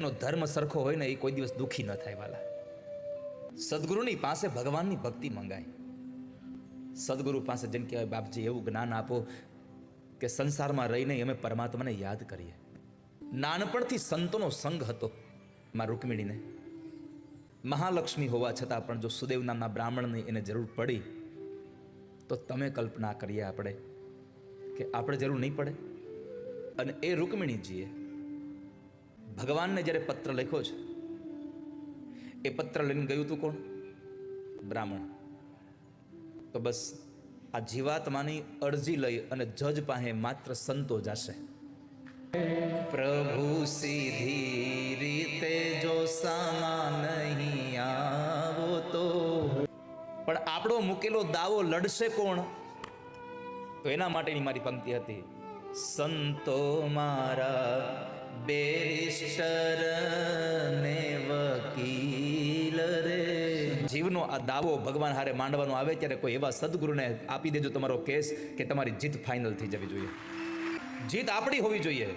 નો ધર્મ સરખો હોય ને એ કોઈ દિવસ દુખી ન થાય વાલા. સદગુરુની પાસે ભગવાનની ભક્તિ મંગાય. સદગુરુ પાસે જેમ કહેવાય, બાપજી, એવું જ્ઞાન આપો કે સંસારમાં રહીને અમે પરમાત્માને યાદ કરીએ. નાનપણથી સંતોનો સંગ હતો માં રૂકમિણીને. મહાલક્ષ્મી હોવા છતાં પણ જો સુદેવ નામના બ્રાહ્મણની એને જરૂર પડી, તો તમે કલ્પના કરીએ આપણે કે આપણે જરૂર નહીં પડે. અને એ રૂકમિણીજીએ ભગવાનને જ્યારે પત્ર લખ્યો છે એ પત્ર લઈને ગયું હતું કોણ? બ્રાહ્મણ. તો બસ આ જીવાત્માની અરજી લઈ અને જજ પાસે માત્ર સંતો જશે. પ્રભુ સીધી રીતે જો સામા નહીં આવો તો પણ આપણો મૂકેલો દાવો લડશે કોણ? તો એના માટેની મારી પંક્તિ હતી સંતો મારા બેરિસ્ટર ને વકીલ રે. જીવનો આ દાવો ભગવાન હારે માંડવાનો આવે ત્યારે કોઈ એવા સદગુરુને આપી દેજો તમારો કેસ કે તમારી જીત ફાઇનલ થઈ જવી જોઈએ. જીત આપણી હોવી જોઈએ.